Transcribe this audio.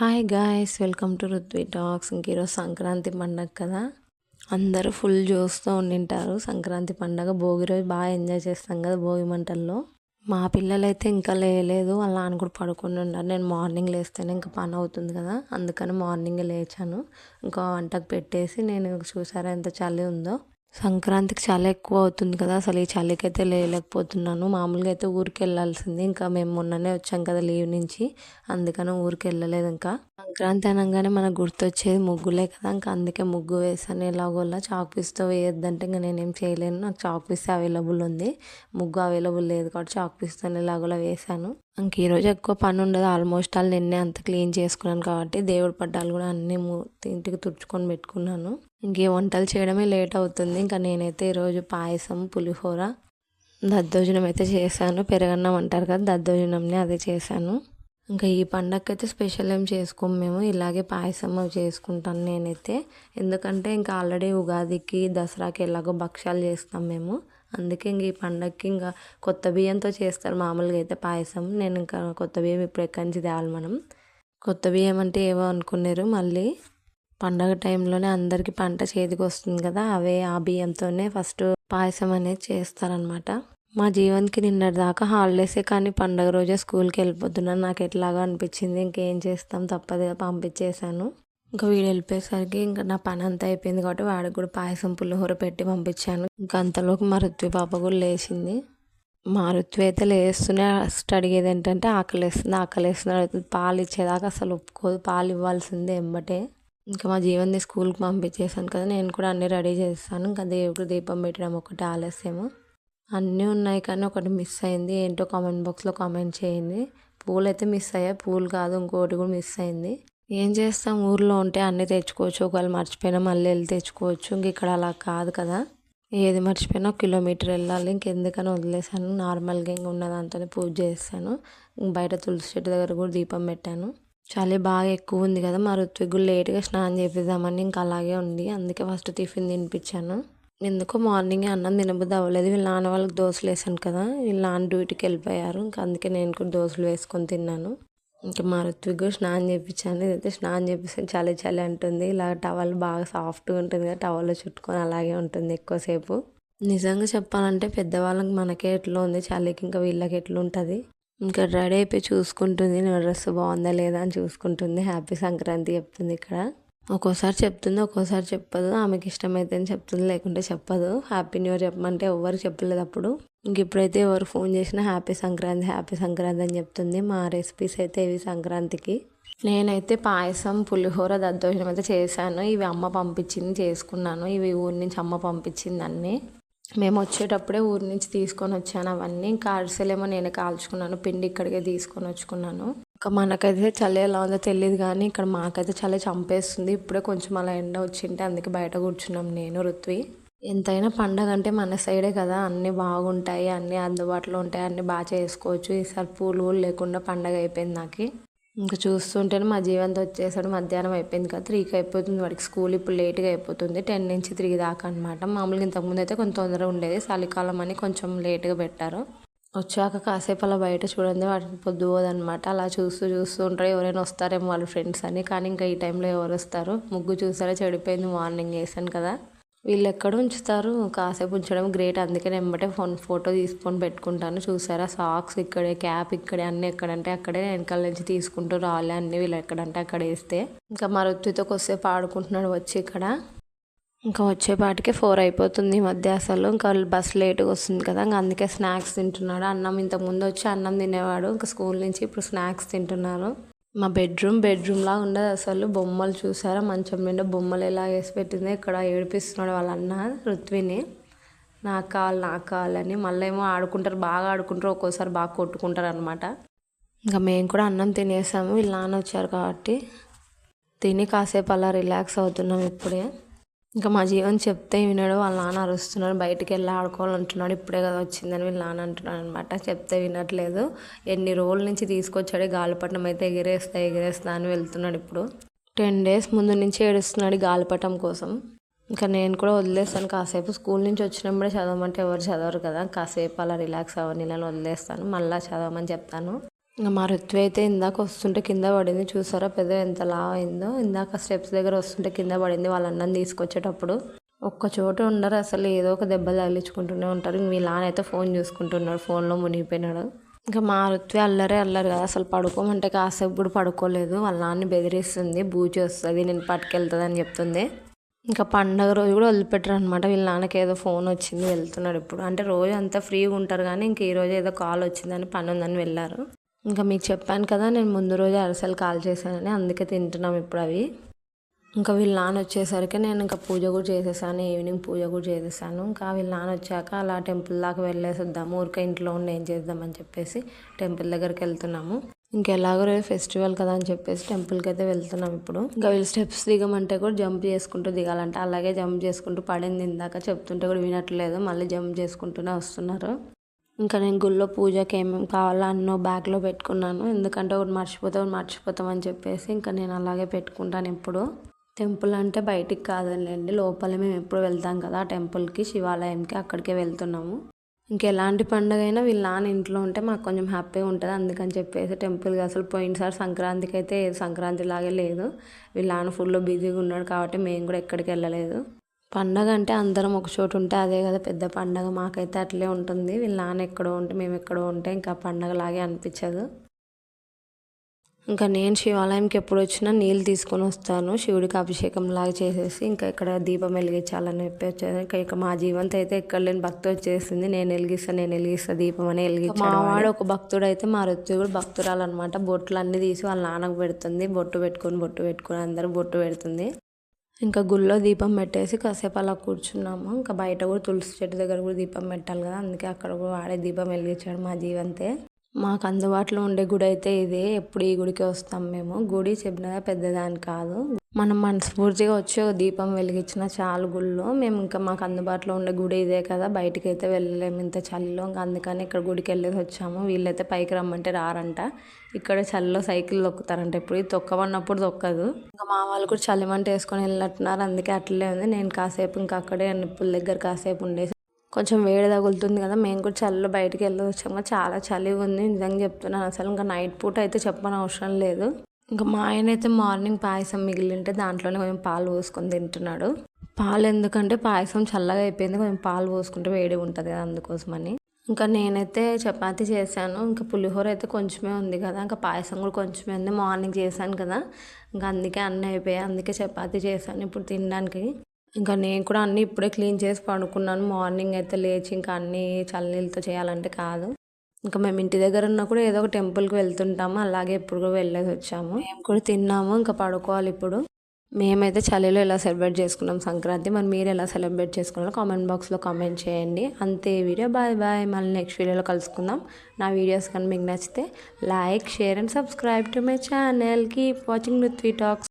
Hi guys welcome to Ruthvi talks ఇంక ఈరోజు సంక్రాంతి పండగ కదా. అందరూ ఫుల్ చూస్తూ ఉండింటారు. సంక్రాంతి పండగ భోగి రోజు బాగా ఎంజాయ్ చేస్తాం కదా భోగి మంటల్లో. మా పిల్లలైతే ఇంకా లేలేదు అలా అని కూడా పడుకుని ఉన్నారు. నేను మార్నింగ్ లేస్తేనే ఇంకా పని అవుతుంది కదా. అందుకని మార్నింగే లేచాను. ఇంకా వంటకు పెట్టేసి నేను చూసారా ఎంత చలి ఉందో. సంక్రాంతికి చాలా ఎక్కువ అవుతుంది కదా. అసలు ఈ చలికి అయితే లేయలేకపోతున్నాను. మామూలుగా అయితే ఊరికి వెళ్ళాల్సింది. ఇంకా మేము మొన్ననే వచ్చాం కదా లీవ్ నుంచి. అందుకని ఊరికి వెళ్ళలేదు ఇంకా. సంక్రాంతి అనగానే మనకు గుర్తొచ్చేది ముగ్గులే కదా. ఇంకా అందుకే ముగ్గు వేసాను. ఎలాగోలా చాక్ పీస్తో వేయొద్దంటే ఇంకా నేనేం చేయలేను. నాకు చాక్ పీస్ అవైలబుల్ ఉంది. ముగ్గు అవైలబుల్ లేదు కాబట్టి చాక్ పీస్తోనే ఎలాగోలా వేసాను. ఇంక ఈరోజు ఎక్కువ పని ఉండదు. ఆల్మోస్ట్ ఆల్ నిన్నే అంత క్లీన్ చేసుకున్నాను కాబట్టి దేవుడి పట్టాలు కూడా అన్నీ ఇంటికి తుడుచుకొని పెట్టుకున్నాను. ఇంకే వంటలు చేయడమే లేట్ అవుతుంది. ఇంకా నేనైతే ఈరోజు పాయసం పులిహోర దద్దోజనం అయితే చేశాను. పెరగన్నం అంటారు కదా దద్దోజనంని అదే చేశాను. ఇంకా ఈ పండగకి అయితే స్పెషల్ ఏం చేసుకోము మేము. ఇలాగే పాయసం చేసుకుంటాను నేనైతే. ఎందుకంటే ఇంకా ఆల్రెడీ ఉగాదికి దసరాకి ఎలాగో భక్ష్యాలు చేస్తాం మేము. అందుకే ఇంక ఈ పండగకి ఇంకా కొత్త బియ్యంతో చేస్తారు. మామూలుగా అయితే పాయసం. నేను ఇంకా కొత్త బియ్యం ఇప్పుడు ఎక్కడి నుంచి తేవాలి మనం? కొత్త బియ్యం అంటే ఏవో అనుకున్నారు. మళ్ళీ పండగ టైంలోనే అందరికీ పంట చేతికి వస్తుంది కదా అవే ఆ బియ్యంతోనే ఫస్ట్ పాయసం అనేది చేస్తారనమాట మా జీవన్కి నిన్నటి దాకా హాలిడేసే కానీ పండగ రోజే స్కూల్కి వెళ్ళిపోతున్నాను. నాకు ఎట్లాగా అనిపించింది. ఇంకేం చేస్తాం? తప్పదుగా పంపించేశాను. ఇంకా వీడు వెళ్ళిపోయేసరికి ఇంకా నా పని అంతా అయిపోయింది కాబట్టి వాడికి కూడా పాయసం పులిహోర పెట్టి పంపించాను. ఇంకా అంతలోకి మరుత్వి పాప కూడా లేచింది. మారుత్వి అయితే లేస్తూనే ఫస్ట్ అడిగేది ఏంటంటే ఆకలి వేస్తుంది ఆకలి వేస్తుంది అడుగుతుంది. పాలు ఇచ్చేదాకా అసలు ఒప్పుకోదు పాలు ఇవ్వాల్సిందే ఎంబటే ఇంకా మా జీవన్ని స్కూల్కి పంపించేసాను కదా నేను కూడా అన్నీ రెడీ చేస్తాను. ఇంకా దేవుడు దీపం పెట్టడం ఒకటి ఆలస్యము. అన్నీ ఉన్నాయి కానీ ఒకటి మిస్ అయింది. ఏంటో కామెంట్ బాక్స్లో కామెంట్ చేయండి. పూలు అయితే మిస్ అయ్యాయి పూలు కాదు ఇంకోటి కూడా మిస్ అయింది. ఏం చేస్తాం? ఊర్లో ఉంటే అన్నీ తెచ్చుకోవచ్చు. ఒకవేళ మర్చిపోయినా మళ్ళీ వెళ్ళి తెచ్చుకోవచ్చు. ఇంక ఇక్కడ అలా కాదు కదా. ఏది మర్చిపోయినా ఒక కిలోమీటర్ వెళ్ళాలి. ఇంకెందుకని వదిలేసాను నార్మల్గా ఇంక ఉన్న దాంతోనే పూజ చేస్తాను. బయట తులసి చెట్టు దగ్గర కూడా దీపం పెట్టాను. చలి బాగా ఎక్కువ ఉంది కదా. మా ఋత్విక్ లేట్గా స్నానం చేపిద్దామని ఇంకా అలాగే ఉంది. అందుకే ఫస్ట్ టిఫిన్ తినిపించాను. ఎందుకో మార్నింగ్ అన్నం తినబుద్ధి అవ్వలేదు. వీళ్ళ నాన్న వాళ్ళకి దోశలు వేసాను కదా. వీళ్ళ నాన్న డ్యూటీకి వెళ్ళిపోయారు. ఇంకా అందుకే నేను కూడా దోశలు వేసుకొని తిన్నాను. ఇంకా మా ఋత్విక్ స్నానం చేయించాను. ఇదైతే స్నానం చేపిస్తే చలి చలి అంటుంది. ఇలా టవల్ బాగా సాఫ్ట్గా ఉంటుంది కదా టవల్లో చుట్టుకొని అలాగే ఉంటుంది ఎక్కువసేపు. నిజంగా చెప్పాలంటే పెద్దవాళ్ళకి మనకే ఎట్లా ఉంది చలికి ఇంకా వీళ్ళకి ఎట్లా ఉంటుంది? ఇంకా రెడీ అయిపోయి చూసుకుంటుంది. నా డ్రెస్ బాగుందా లేదా అని చూసుకుంటుంది. హ్యాపీ సంక్రాంతి చెప్తుంది ఇక్కడ. ఒక్కోసారి చెప్తుంది ఒక్కోసారి చెప్పదు. ఆమెకి ఇష్టమైతే చెప్తుంది లేకుంటే చెప్పదు. హ్యాపీ న్యూ ఇయర్ చెప్పమంటే ఎవ్వరు చెప్పలేదు అప్పుడు. ఇంక ఇప్పుడైతే ఎవరు ఫోన్ చేసినా హ్యాపీ సంక్రాంతి హ్యాపీ సంక్రాంతి అని చెప్తుంది. మా రెసిపీస్ అయితే ఇవి సంక్రాంతికి. నేనైతే పాయసం పులిహోర దద్దోజనం అయితే చేశాను. ఇవి అమ్మ పంపించింది చేసుకున్నాను. ఇవి ఊరి నుంచి అమ్మ పంపించింది అన్నీ మేము వచ్చేటప్పుడే ఊరి నుంచి తీసుకొని వచ్చాను అవన్నీ. ఇంకా అరిసెలేమో నేనే కాల్చుకున్నాను పిండి ఇక్కడికే తీసుకొని వచ్చుకున్నాను. ఇంకా మనకైతే చలి ఎలా ఉందో తెలియదు కానీ ఇక్కడ మాకైతే చలి చంపేస్తుంది. ఇప్పుడే కొంచెం అలా ఎండ వచ్చింటే అందుకే బయట కూర్చున్నాం నేను ఋత్వి ఎంతైనా పండగ అంటే మన సైడే కదా. అన్నీ బాగుంటాయి అన్నీ అందుబాటులో ఉంటాయి అన్నీ బాగా చేసుకోవచ్చు. ఈసారి పూలు కూడా లేకుండా పండగ అయిపోయింది నాకు. ఇంకా చూస్తుంటేనే మా జీవంతో వచ్చేసాడు. మధ్యాహ్నం అయిపోయింది కదా త్రీకి అయిపోతుంది వాడికి స్కూల్. ఇప్పుడు లేట్గా అయిపోతుంది. టెన్ నుంచి త్రీ దాకా అనమాట మామూలుగా ఇంతకుముందు అయితే కొంచెం తొందరగా ఉండేది. చలికాలం అని కొంచెం లేట్గా పెట్టారు. వచ్చాక కాసేపు అలా బయట చూడండి వాటికి పొద్దు పోదనమాట అలా చూస్తూ చూస్తూ ఉంటారు ఎవరైనా వస్తారేమో వాళ్ళ ఫ్రెండ్స్ అని. కానీ ఇంకా ఈ టైంలో ఎవరు వస్తారు? ముగ్గు చూసారా? చెడిపోయింది మార్నింగ్ వేసాను కదా. వీళ్ళు ఎక్కడ ఉంచుతారు? కాసేపు ఉంచడం గ్రేట్ అందుకే వెంబటే ఫోన్ ఫోటో తీసుకొని పెట్టుకుంటాను. చూసారా? సాక్స్ ఇక్కడే క్యాప్ ఇక్కడే అన్నీ ఎక్కడంటే అక్కడే. వెనకాల నుంచి తీసుకుంటూ రాలే అన్నీ వీళ్ళు ఎక్కడంటే అక్కడ వేస్తే. ఇంకా మరొత్తితో కొద్దిసేపు ఆడుకుంటున్నాడు వచ్చి ఇక్కడ. ఇంకా వచ్చేపాటికి ఫోర్ అయిపోతుంది ఈ మధ్య అసలు. ఇంకా బస్ లేట్గా వస్తుంది కదా ఇంకా అందుకే స్నాక్స్ తింటున్నాడు. అన్నం ఇంతకుముందు వచ్చి అన్నం తినేవాడు ఇంకా స్కూల్ నుంచి ఇప్పుడు స్నాక్స్ తింటున్నారు. మా బెడ్రూమ్ బెడ్రూమ్లా ఉండదు అసలు. బొమ్మలు చూసారా? మంచం మీద బొమ్మలు ఎలా వేసి పెట్టింది ఇక్కడ ఏడిపిస్తున్నాడు వాళ్ళ అన్న రుత్విని. నాకు కావాలి నాకు కావాలని మళ్ళీ ఏమో ఆడుకుంటారు బాగా ఆడుకుంటారు ఒక్కోసారి బాగా కొట్టుకుంటారు అనమాట ఇంకా మేము కూడా అన్నం తినేసాము. వీళ్ళు నాన్న వచ్చారు కాబట్టి తిని కాసేపు అలా రిలాక్స్ అవుతున్నాం ఇప్పుడే. ఇంకా మా జీవన్ చెప్తే వినడు వాళ్ళ నాన్న అరుస్తున్నాడు బయటికి వెళ్ళి ఆడుకోవాలంటున్నాడు. ఇప్పుడే కదా వచ్చిందని వీళ్ళ నాన్న అంటున్నాడు అనమాట చెప్తే వినట్లేదు. ఎన్ని రోజుల నుంచి తీసుకొచ్చాడు గాలిపటం అయితే ఎగిరేస్తా ఎగిరేస్తా అని వెళ్తున్నాడు ఇప్పుడు. టెన్ డేస్ ముందు నుంచి ఏడుస్తున్నాడు గాలిపటం కోసం. ఇంకా నేను కూడా వదిలేస్తాను. కాసేపు స్కూల్ నుంచి వచ్చినప్పుడే చదవమంటే ఎవరు చదవరు కదా. కాసేపు అలా రిలాక్స్ అవ్వని ఇలా వదిలేస్తాను. మళ్ళీ చదవమని చెప్తాను. మా రుత్వి అయితే ఇందాక వస్తుంటే కింద పడింది. చూసారా పెద్ద ఎంత లావ్ అయిందో? ఇందాక స్టెప్స్ దగ్గర వస్తుంటే కింద పడింది వాళ్ళ అన్నం తీసుకొచ్చేటప్పుడు. ఒక్క చోట ఉండరు అసలు ఏదో ఒక దెబ్బ తగిలించుకుంటూనే ఉంటారు. మీ వీళ్ళ అయితే ఫోన్ చూసుకుంటున్నాడు ఫోన్లో మునిగిపోయినాడు. ఇంకా మా రుత్వి అల్లరే అల్లరు కదా అసలు పడుకోమంటే కాసేపు కూడా పడుకోలేదు. వాళ్ళ నాన్న బెదిరిస్తుంది బూచి వస్తుంది నేను పట్టుకెళ్తుంది అని చెప్తుంది. ఇంకా పండగ రోజు కూడా వదిలిపెట్టరు అనమాట వీళ్ళ నాన్నకి ఏదో ఫోన్ వచ్చింది వెళ్తున్నాడు ఇప్పుడు. అంటే రోజు అంతా ఫ్రీగా ఉంటారు కానీ ఇంక ఈ రోజు ఏదో కాల్ వచ్చిందని పని ఉందని వెళ్ళారు. ఇంకా మీకు చెప్పాను కదా నేను ముందు రోజు అరసలు కాల్ చేశానని అందుకే తింటున్నాం ఇప్పుడు అవి. ఇంకా వీళ్ళ నాన్న వచ్చేసరికి నేను ఇంకా పూజ కూడా చేసేసాను ఈవినింగ్ పూజ కూడా చేసేసాను. ఇంకా వీళ్ళ నాన్న వచ్చాక అలా టెంపుల్ దాకా వెళ్ళేసేద్దాము ఊరికే ఇంట్లో ఉండి ఏం చేద్దామని చెప్పేసి టెంపుల్ దగ్గరికి వెళ్తున్నాము. ఇంకెలాగో రేపు ఫెస్టివల్ కదా అని చెప్పేసి టెంపుల్కి అయితే వెళ్తున్నాం ఇప్పుడు. ఇంకా వీళ్ళు స్టెప్స్ దిగమంటే కూడా జంప్ చేసుకుంటూ దిగాలంటే. అలాగే జంప్ చేసుకుంటూ పడింది ఇందాక చెప్తుంటే కూడా వినట్లేదు. మళ్ళీ జంప్ చేసుకుంటూనే వస్తున్నారు. ఇంకా నేను గుళ్ళో పూజకి ఏమేమి కావాలో అన్నో బ్యాగ్లో పెట్టుకున్నాను. ఎందుకంటే ఒకటి మర్చిపోతే ఒకటి మర్చిపోతాం అని చెప్పేసి ఇంకా నేను అలాగే పెట్టుకుంటాను ఎప్పుడు. టెంపుల్ అంటే బయటికి కాదండి లోపల మేము ఎప్పుడు వెళ్తాం కదా టెంపుల్కి శివాలయంకి అక్కడికే వెళ్తున్నాము. ఇంకెలాంటి పండుగ అయినా వీళ్ళ నాన్న ఇంట్లో ఉంటే మాకు కొంచెం హ్యాపీగా ఉంటుంది. అందుకని చెప్పేసి టెంపుల్కి అసలు పోయినసారి సంక్రాంతికి అయితే సంక్రాంతి లాగే లేదు. వీళ్ళ నాన్న ఫుల్ బిజీగా ఉన్నాడు కాబట్టి మేము కూడా ఎక్కడికి వెళ్ళలేదు. పండగ అంటే అందరం ఒక చోటు ఉంటే అదే కదా పెద్ద పండగ. మాకైతే అట్లే ఉంటుంది. వీళ్ళ నాన్న ఎక్కడో ఉంటే మేము ఎక్కడో ఉంటే ఇంకా పండగ లాగే అనిపించదు. ఇంకా నేను శివాలయంకి ఎప్పుడు వచ్చినా నీళ్ళు తీసుకొని వస్తాను. శివుడికి అభిషేకం లాగా చేసేసి ఇంకా ఇక్కడ దీపం వెలిగించాలని చెప్పి వచ్చేది ఇంకా ఇక మా జీవంతో అయితే ఎక్కడ లేని భక్తి వచ్చేసింది. నేను వెలిగిస్తా నేను వెలిగిస్తా దీపం అని వెలిగించాను మావాడు ఒక భక్తుడు అయితే మా రుచి కూడా భక్తురాలు అనమాట బొట్లు అన్ని తీసి వాళ్ళ నాన్నకు పెడుతుంది. బొట్టు పెట్టుకొని బొట్టు పెట్టుకొని అందరూ బొట్టు పెడుతుంది. ఇంకా గుళ్ళో దీపం పెట్టేసి కాసేపు అలా కూర్చున్నాము. ఇంకా బయట కూడా తులసి చెట్టు దగ్గర కూడా దీపం పెట్టాలి కదా అందుకే అక్కడ కూడా వాడే దీపం వెలిగించాడు మా జీవంతే. మాకు అందుబాటులో ఉండే గుడి అయితే ఇదే. ఎప్పుడు ఈ గుడికి వస్తాం మేము. గుడి చెప్పినదా పెద్దదాని కాదు. మనం మనస్ఫూర్తిగా వచ్చి ఒక దీపం వెలిగించిన చాలు గుళ్ళో. మేము ఇంకా మాకు అందుబాటులో ఉండే గుడి ఇదే కదా. బయటికి అయితే వెళ్ళలేము ఇంత చలిలో. ఇంకా అందుకని ఇక్కడ గుడికి వెళ్ళేసి వచ్చాము. వీళ్ళైతే పైకి రమ్మంటే రారంట. ఇక్కడ చలిలో సైకిల్ తొక్కుతారంట. ఇప్పుడు ఇది తొక్కమన్నప్పుడు తొక్కదు. ఇంకా మా వాళ్ళు కూడా చలిమంట వేసుకొని వెళ్ళినట్టున్నారు. అందుకే అట్లే ఉంది. నేను కాసేపు ఇంకా అక్కడే నిప్పుల దగ్గర కాసేపు ఉండేసి కొంచెం వేడి తగులుతుంది కదా మేము కూడా చలిలో బయటికి వెళ్ళొచ్చాము చాలా చలిగా ఉంది నిజంగా చెప్తున్నాను. అసలు ఇంకా నైట్ పూట అయితే చెప్పని అవసరం లేదు. ఇంకా మా ఆయన అయితే మార్నింగ్ పాయసం మిగిలింటే దాంట్లోనే కొంచెం పాలు పోసుకొని తింటున్నాడు. పాలు ఎందుకంటే పాయసం చల్లగా అయిపోయింది కొంచెం పాలు పోసుకుంటే వేడి ఉంటుంది కదా అందుకోసమని. ఇంకా నేనైతే చపాతీ చేశాను. ఇంకా పులిహోర అయితే కొంచెమే ఉంది కదా ఇంకా పాయసం కూడా కొంచెమే ఉంది. మార్నింగ్ చేశాను కదా ఇంకా అందుకే అన్నీ అయిపోయాయి అందుకే చపాతీ చేశాను ఇప్పుడు తినడానికి. ఇంకా నేను కూడా అన్నీ ఇప్పుడే క్లీన్ చేసి పడుకున్నాను. మార్నింగ్ అయితే లేచి ఇంకా అన్నీ చల్లనీళ్ళతో చేయాలంటే కాదు. ఇంకా మేము ఇంటి దగ్గర ఉన్నా కూడా ఏదో ఒక టెంపుల్కి వెళ్తుంటాము. అలాగే ఎప్పుడు కూడా వెళ్ళేసి వచ్చాము. మేము కూడా తిన్నాము. ఇంకా పడుకోవాలి ఇప్పుడు. మేమైతే చలిలో ఎలా సెలబ్రేట్ చేసుకున్నాం సంక్రాంతి? మరి మీరు ఎలా సెలబ్రేట్ చేసుకున్నారో కామెంట్ బాక్స్లో కామెంట్ చేయండి. అంతే వీడియో. Bye bye. మళ్ళీ నెక్స్ట్ వీడియోలో కలుసుకుందాం. నా వీడియోస్ కానీ మీకు నచ్చితే like share and subscribe to my channel. Keep watching with talks.